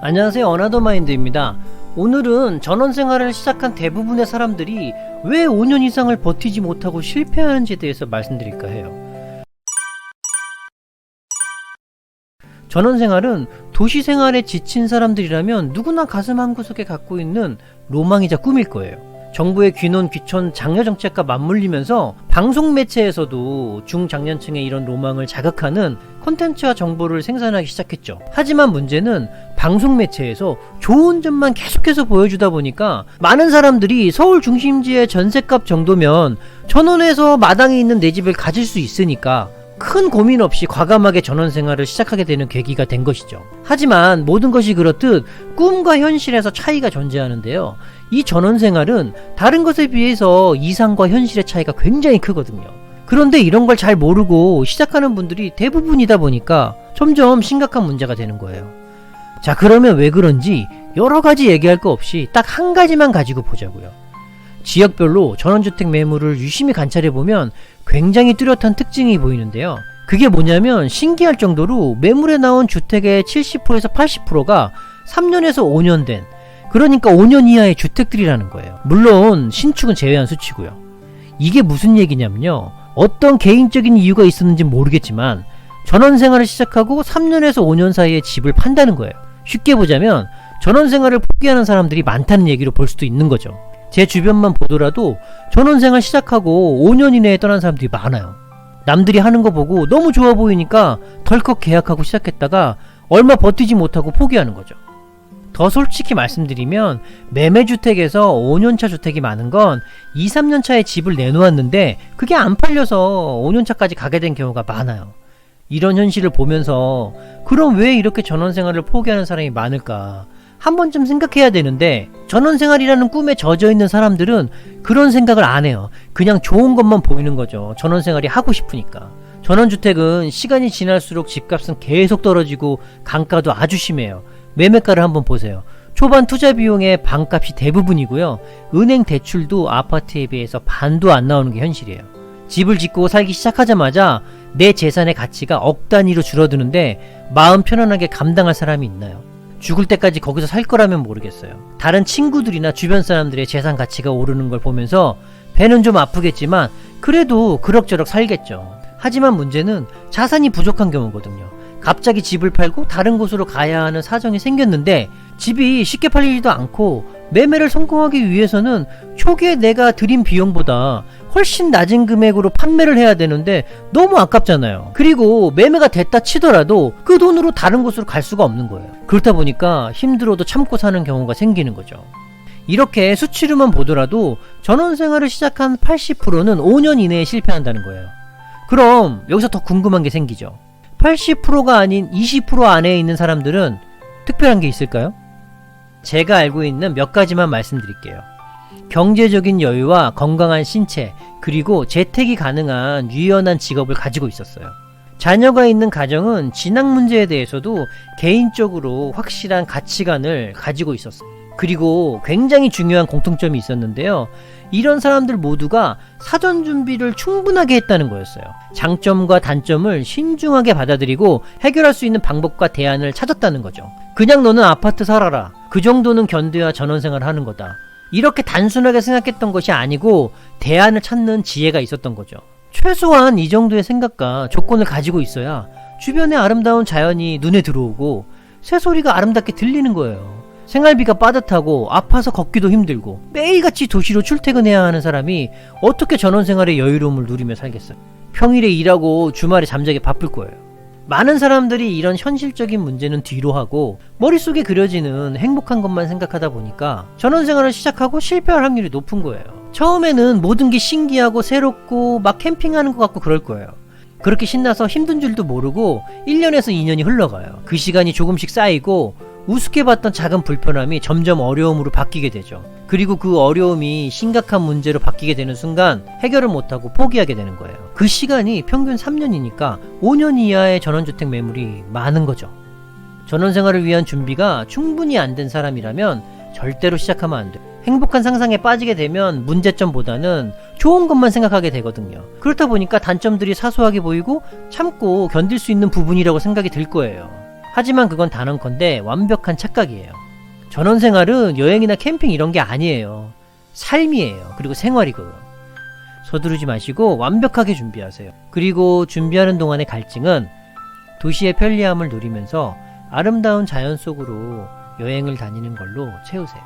안녕하세요. 어나더 마인드입니다. 오늘은 전원 생활을 시작한 대부분의 사람들이 왜 5년 이상을 버티지 못하고 실패하는지에 대해서 말씀드릴까 해요. 전원 생활은 도시 생활에 지친 사람들이라면 누구나 가슴 한구석에 갖고 있는 로망이자 꿈일 거예요 정부의 귀논 귀촌 장려 정책과 맞물리면서 방송 매체에서도 중장년층의 이런 로망을 자극하는 콘텐츠와 정보를 생산하기 시작했죠. 하지만 문제는 방송 매체에서 좋은 점만 계속해서 보여주다 보니까 많은 사람들이 서울 중심지의 전셋값 정도면 전원에서 마당에 있는 내 집을 가질 수 있으니까 큰 고민 없이 과감하게 전원 생활을 시작하게 되는 계기가 된 것이죠. 하지만 모든 것이 그렇듯 꿈과 현실에서 차이가 존재하는데요. 이 전원 생활은 다른 것에 비해서 이상과 현실의 차이가 굉장히 크거든요. 그런데 이런 걸 잘 모르고 시작하는 분들이 대부분이다 보니까 점점 심각한 문제가 되는 거예요. 자, 그러면 왜 그런지 여러 가지 얘기할 거 없이 딱 한 가지만 가지고 보자고요. 지역별로 전원주택 매물을 유심히 관찰해 보면 굉장히 뚜렷한 특징이 보이는데요. 그게 뭐냐면 신기할 정도로 매물에 나온 주택의 70%에서 80%가 3년에서 5년 된 그러니까 5년 이하의 주택들이라는 거예요. 물론 신축은 제외한 수치고요. 이게 무슨 얘기냐면요. 어떤 개인적인 이유가 있었는지 모르겠지만 전원 생활을 시작하고 3년에서 5년 사이에 집을 판다는 거예요. 쉽게 보자면 전원 생활을 포기하는 사람들이 많다는 얘기로 볼 수도 있는 거죠. 제 주변만 보더라도 전원 생활 시작하고 5년 이내에 떠난 사람들이 많아요. 남들이 하는 거 보고 너무 좋아 보이니까 덜컥 계약하고 시작했다가 얼마 버티지 못하고 포기하는 거죠. 더 솔직히 말씀드리면 매매주택에서 5년차 주택이 많은 건 2, 3년차에 집을 내놓았는데 그게 안 팔려서 5년차까지 가게 된 경우가 많아요. 이런 현실을 보면서 그럼 왜 이렇게 전원 생활을 포기하는 사람이 많을까? 한 번쯤 생각해야 되는데 전원 생활이라는 꿈에 젖어 있는 사람들은 그런 생각을 안 해요. 그냥 좋은 것만 보이는 거죠. 전원 생활이 하고 싶으니까. 전원주택은 시간이 지날수록 집값은 계속 떨어지고 강가도 아주 심해요. 매매가를 한번 보세요. 초반 투자 비용의 반값이 대부분이고요. 은행 대출도 아파트에 비해서 반도 안 나오는 게 현실이에요. 집을 짓고 살기 시작하자마자 내 재산의 가치가 억 단위로 줄어드는데 마음 편안하게 감당할 사람이 있나요? 죽을 때까지 거기서 살 거라면 모르겠어요. 다른 친구들이나 주변 사람들의 재산 가치가 오르는 걸 보면서 배는 좀 아프겠지만 그래도 그럭저럭 살겠죠. 하지만 문제는 자산이 부족한 경우거든요. 갑자기 집을 팔고 다른 곳으로 가야 하는 사정이 생겼는데 집이 쉽게 팔리지도 않고 매매를 성공하기 위해서는 초기에 내가 들인 비용보다 훨씬 낮은 금액으로 판매를 해야 되는데 너무 아깝잖아요. 그리고 매매가 됐다 치더라도 그 돈으로 다른 곳으로 갈 수가 없는 거예요. 그렇다 보니까 힘들어도 참고 사는 경우가 생기는 거죠. 이렇게 수치로만 보더라도 전원 생활을 시작한 80%는 5년 이내에 실패한다는 거예요. 그럼 여기서 더 궁금한 게 생기죠. 80%가 아닌 20% 안에 있는 사람들은 특별한 게 있을까요? 제가 알고 있는 몇 가지만 말씀드릴게요. 경제적인 여유와 건강한 신체, 그리고 재택이 가능한 유연한 직업을 가지고 있었어요. 자녀가 있는 가정은 진학 문제에 대해서도 개인적으로 확실한 가치관을 가지고 있었어요. 그리고 굉장히 중요한 공통점이 있었는데요. 이런 사람들 모두가 사전 준비를 충분하게 했다는 거였어요. 장점과 단점을 신중하게 받아들이고 해결할 수 있는 방법과 대안을 찾았다는 거죠. 그냥 너는 아파트 살아라. 그 정도는 견뎌야 전원생활 하는 거다. 이렇게 단순하게 생각했던 것이 아니고 대안을 찾는 지혜가 있었던 거죠. 최소한 이 정도의 생각과 조건을 가지고 있어야 주변의 아름다운 자연이 눈에 들어오고 새소리가 아름답게 들리는 거예요. 생활비가 빠듯하고 아파서 걷기도 힘들고 매일같이 도시로 출퇴근해야 하는 사람이 어떻게 전원생활의 여유로움을 누리며 살겠어요? 평일에 일하고 주말에 잠자기 바쁠 거예요. 많은 사람들이 이런 현실적인 문제는 뒤로 하고 머릿속에 그려지는 행복한 것만 생각하다 보니까 전원생활을 시작하고 실패할 확률이 높은 거예요. 처음에는 모든 게 신기하고 새롭고 막 캠핑하는 것 같고 그럴 거예요. 그렇게 신나서 힘든 줄도 모르고 1년에서 2년이 흘러가요. 그 시간이 조금씩 쌓이고 우습게 봤던 작은 불편함이 점점 어려움으로 바뀌게 되죠. 그리고 그 어려움이 심각한 문제로 바뀌게 되는 순간 해결을 못하고 포기하게 되는 거예요. 그 시간이 평균 3년이니까 5년 이하의 전원주택 매물이 많은 거죠. 전원생활을 위한 준비가 충분히 안 된 사람이라면 절대로 시작하면 안 돼요. 행복한 상상에 빠지게 되면 문제점보다는 좋은 것만 생각하게 되거든요. 그렇다 보니까 단점들이 사소하게 보이고 참고 견딜 수 있는 부분이라고 생각이 들 거예요. 하지만 그건 단언컨대 완벽한 착각이에요. 전원 생활은 여행이나 캠핑 이런 게 아니에요. 삶이에요. 그리고 생활이고요. 서두르지 마시고 완벽하게 준비하세요. 그리고 준비하는 동안의 갈증은 도시의 편리함을 누리면서 아름다운 자연 속으로 여행을 다니는 걸로 채우세요.